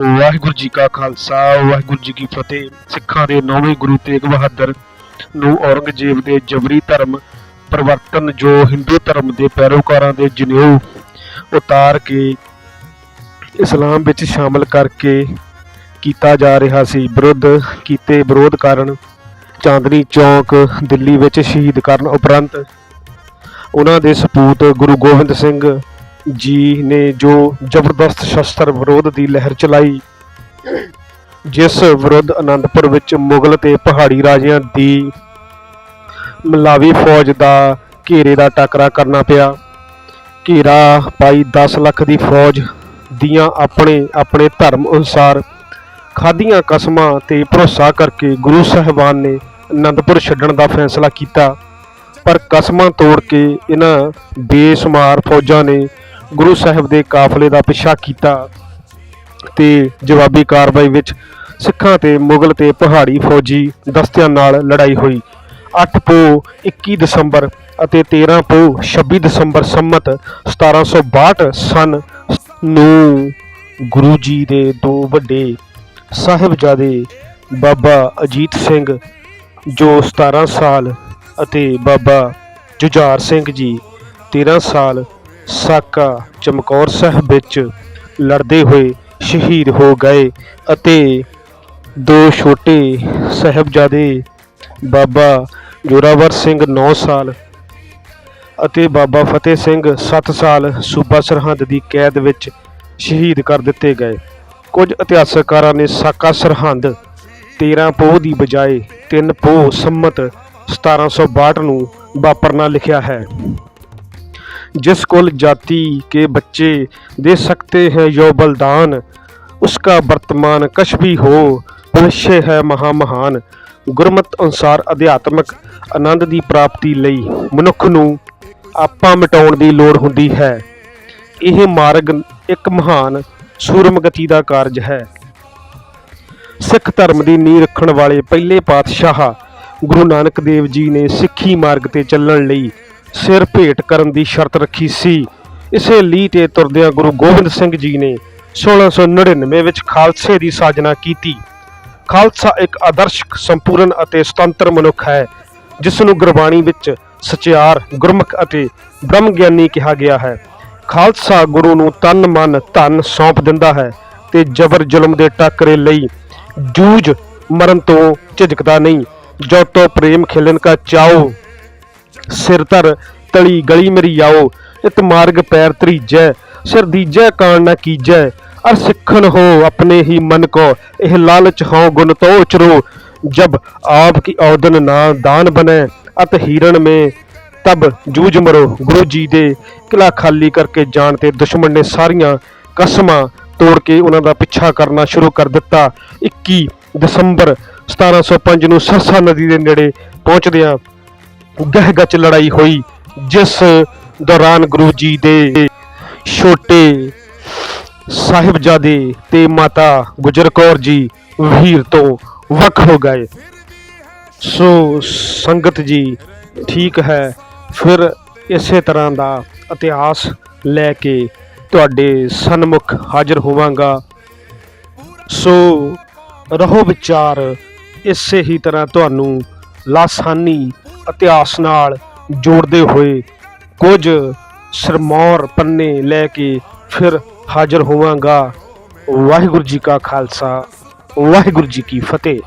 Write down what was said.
ਵਾਹਿਗੁਰੂ ਜੀ ਕਾ ਖਾਲਸਾ, ਵਾਹਿਗੁਰੂ ਜੀ ਕੀ ਫਤਿਹ। ਸਿੱਖਾਂ ਦੇ ਨੌਵੇਂ ਗੁਰੂ ਤੇਗ ਬਹਾਦਰ ਨੂੰ ਔਰੰਗਜ਼ੇਬ ਦੇ ਜਬਰੀ ਧਰਮ ਪਰਿਵਰਤਨ ਜੋ ਹਿੰਦੂ ਧਰਮ ਦੇ ਪੈਰੋਕਾਰਾਂ ਦੇ ਜਨੇਊ ਉਤਾਰ ਕੇ ਇਸਲਾਮ ਵਿੱਚ ਸ਼ਾਮਲ ਕਰਕੇ ਕੀਤਾ ਜਾ ਰਿਹਾ ਸੀ। ਵਿਰੁੱਧ ਕੀਤੇ ਵਿਰੋਧ ਕਾਰਨ ਚਾਂਦਨੀ ਚੌਕ ਦਿੱਲੀ ਵਿੱਚ ਸ਼ਹੀਦ ਕਰਨ ਉਪਰੰਤ ਉਹਨਾਂ ਦੇ ਸਪੂਤ ਗੁਰੂ ਗੋਬਿੰਦ ਸਿੰਘ ਜੀ ਨੇ ਜੋ ਜ਼ਬਰਦਸਤ ਸ਼ਸਤਰ ਵਿਰੋਧ ਦੀ ਲਹਿਰ ਚਲਾਈ, ਜਿਸ ਵਿਰੁੱਧ ਅਨੰਦਪੁਰ ਵਿੱਚ ਮੁਗਲ ਤੇ ਪਹਾੜੀ ਰਾਜਿਆਂ ਦੀ ਮਲਾਵੀ ਫੌਜ ਦਾ ਘੇਰੇ ਦਾ ਟਾਕਰਾ ਕਰਨਾ ਪਿਆ। ਘੇਰਾ ਪਾਈ 10 ਲੱਖ ਦੀ ਫੌਜ ਦੀਆਂ ਆਪਣੇ ਆਪਣੇ ਧਰਮ ਅਨੁਸਾਰ ਖਾਦੀਆਂ ਕਸਮਾਂ ਤੇ ਭਰੋਸਾ ਕਰਕੇ ਗੁਰੂ ਸਾਹਿਬਾਨ ਨੇ ਅਨੰਦਪੁਰ ਛੱਡਣ ਦਾ ਫੈਸਲਾ ਕੀਤਾ। ਪਰ ਕਸਮਾਂ ਤੋੜ ਕੇ ਇਹਨਾਂ ਬੇਸ਼ੁਮਾਰ ਫੌਜਾਂ ਨੇ ਗੁਰੂ ਸਾਹਿਬ ਦੇ ਕਾਫਲੇ ਦਾ ਪਿੱਛਾ ਕੀਤਾ ਤੇ ਜਵਾਬੀ ਕਾਰਵਾਈ ਵਿੱਚ ਸਿੱਖਾਂ ਤੇ ਮੁਗਲ ਤੇ ਪਹਾੜੀ ਫੌਜੀ ਦਸਤਿਆਂ ਨਾਲ ਲੜਾਈ ਹੋਈ। 8 ਪੋ 21 ਦਸੰਬਰ ਅਤੇ 13 ਪੋ 26 ਦਸੰਬਰ ਸੰਮਤ 1762 ਸਨ ਨੂੰ ਗੁਰੂ ਜੀ ਦੇ ਦੋ ਵੱਡੇ ਸਾਹਿਬਜ਼ਾਦੇ ਬਾਬਾ ਅਜੀਤ ਸਿੰਘ ਜੋ 17 ਸਾਲ ਅਤੇ ਬਾਬਾ ਜੁਝਾਰ ਸਿੰਘ ਜੀ 13 ਸਾਲ ਸਾਕਾ ਚਮਕੌਰ ਸਾਹਿਬ ਵਿੱਚ ਲੜਦੇ ਹੋਏ ਸ਼ਹੀਦ ਹੋ ਗਏ ਅਤੇ ਦੋ ਛੋਟੇ ਸਾਹਿਬਜ਼ਾਦੇ ਬਾਬਾ ਜੋਰਾਵਰ ਸਿੰਘ 9 ਸਾਲ ਅਤੇ ਬਾਬਾ ਫਤਿਹ ਸਿੰਘ 7 ਸਾਲ ਸੂਬਾ ਸਰਹੰਦ ਦੀ ਕੈਦ ਵਿੱਚ ਸ਼ਹੀਦ ਕਰ ਦਿੱਤੇ ਗਏ। ਕੁਝ ਇਤਿਹਾਸਕਾਰਾਂ ਨੇ ਸਾਕਾ ਸਰਹੰਦ 13 ਪੋਹ ਦੀ ਬਜਾਏ 3 ਪੋਹ ਸੰਮਤ 1762 ਨੂੰ ਵਾਪਰਨਾ ਲਿਖਿਆ ਹੈ। जिस कुल जाति के बच्चे दे सकते हैं यो बलिदान उसका वर्तमान कश भी हो ਭਵਿੱਖ ਹੈ ਮਹਾ ਮਹਾਨ ਗੁਰਮਤ ਅਨੁਸਾਰ ਅਧਿਆਤਮਕ ਆਨੰਦ ਦੀ ਪ੍ਰਾਪਤੀ ਲਈ ਮਨੁੱਖ ਨੂੰ ਆਪਾ ਮਿਟਾਉਣ ਦੀ ਲੋੜ ਹੁੰਦੀ ਹੈ ਇਹ ਮਾਰਗ ਇੱਕ ਮਹਾਨ ਸੂਰਮਗਤੀ ਦਾ ਕਾਰਜ ਹੈ ਸਿੱਖ ਧਰਮ ਦੀ ਨੀਂਹ ਰੱਖਣ ਵਾਲੇ ਪਹਿਲੇ ਪਾਤਸ਼ਾਹ ਗੁਰੂ ਨਾਨਕ ਦੇਵ ਜੀ ਨੇ ਸਿੱਖੀ ਮਾਰਗ ਤੇ ਚੱਲਣ ਲਈ ਸਿਰ ਭੇਟ ਕਰਨ ਦੀ ਸ਼ਰਤ ਰੱਖੀ ਸੀ। ਇਸੇ ਲੀਹ ਤੇ ਤੁਰਦਿਆਂ ਗੁਰੂ ਗੋਬਿੰਦ ਸਿੰਘ ਜੀ ਨੇ 1699 ਵਿੱਚ ਖਾਲਸੇ ਦੀ ਸਾਜਨਾ ਕੀਤੀ। ਖਾਲਸਾ ਇੱਕ ਆਦਰਸ਼ਕ ਸੰਪੂਰਨ ਅਤੇ ਸੁਤੰਤਰ ਮਨੁੱਖ ਹੈ ਜਿਸ ਨੂੰ ਗੁਰਬਾਣੀ ਵਿੱਚ ਸਚਿਆਰ, ਗੁਰਮੁਖ ਅਤੇ ਬ੍ਰਹਮ ਗਿਆਨੀ ਕਿਹਾ ਗਿਆ ਹੈ। ਖਾਲਸਾ ਗੁਰੂ ਨੂੰ ਤਨ, ਮਨ, ਧਨ ਸੌਂਪ ਦਿੰਦਾ ਹੈ ਤੇ ਜ਼ਬਰ ਜ਼ੁਲਮ ਦੇ ਟੱਕਰੇ ਲਈ ਜੂਝ ਮਰਨ ਤੋਂ ਝਿਜਕਦਾ ਨਹੀਂ। ਜੋ ਤੋ ਪ੍ਰੇਮ ਖਿਲਨ ਕਾ ਚਾਓ। ਸਿਰ ਧਰ, ਤਲੀ ਗਲੀ ਮੇਰੀ ਆਓ ਇਤ ਮਾਰਗ ਪੈਰ ਤਰੀਜੈ ਸਿਰ ਦੀਜੈ ਕਾਣ ਨਾ ਕੀਜੈ, ਅਰ ਸਿੱਖਨ ਹੋ ਆਪਣੇ ਹੀ ਮਨ ਕੋ, ਇਹ ਲਾਲਚ ਹੋ ਗੁਣ ਤੋ ਉਚਰੋ, ਜਬ ਆਪ ਕੀ ਔਦਨ ਨਾ ਦਾਨ ਬਨੈ, ਅਤ ਹੀਰਨ ਮੇ, ਤਬ ਜੂਝ ਮਰੋ, ਗੁਰੂ ਜੀ ਦੇ ਕਿਲਾ ਖਾਲੀ ਕਰਕੇ ਜਾਣ ਤੇ ਦੁਸ਼ਮਣ ਨੇ ਸਾਰੀਆਂ ਕਸਮਾਂ ਤੋੜ ਕੇ ਉਹਨਾਂ ਦਾ ਪਿੱਛਾ ਕਰਨਾ ਸ਼ੁਰੂ ਕਰ ਦਿੱਤਾ। 21 ਦਸੰਬਰ 1705 ਨੂੰ ਸਰਸਾ ਨਦੀ ਦੇ ਨੇੜੇ ਪਹੁੰਚਦਿਆਂ ਗਹਿਗਚ ਲੜਾਈ ਹੋਈ, ਜਿਸ ਦੌਰਾਨ ਗੁਰੂ ਜੀ ਦੇ ਛੋਟੇ ਸਾਹਿਬਜ਼ਾਦੇ ਤੇ ਮਾਤਾ ਗੁਜਰ ਕੌਰ ਜੀ ਵੀਰ ਤੋਂ ਵੱਖ ਹੋ ਗਏ। ਸੋ ਸੰਗਤ ਜੀ, ਠੀਕ ਹੈ, ਫਿਰ ਇਸੇ ਤਰ੍ਹਾਂ ਦਾ ਇਤਿਹਾਸ ਲੈ ਕੇ ਤੁਹਾਡੇ ਸਨਮੁਖ ਹਾਜ਼ਰ ਹੋਵਾਂਗਾ। ਸੋ ਰਹੋ ਵਿਚਾਰ, ਇਸੇ ਹੀ ਤਰ੍ਹਾਂ ਤੁਹਾਨੂੰ ਲਾਸਾਨੀ ਇਤਿਹਾਸ ਨਾਲ ਜੋੜਦੇ ਹੋਏ ਕੁਝ ਸਰਮੌਰ ਪੰਨੇ ਲੈ ਕੇ ਫਿਰ ਹਾਜ਼ਰ ਹੋਵਾਂਗਾ। ਵਾਹਿਗੁਰੂ ਜੀ ਕਾ ਖਾਲਸਾ, ਵਾਹਿਗੁਰੂ ਜੀ ਕੀ ਫਤਿਹ।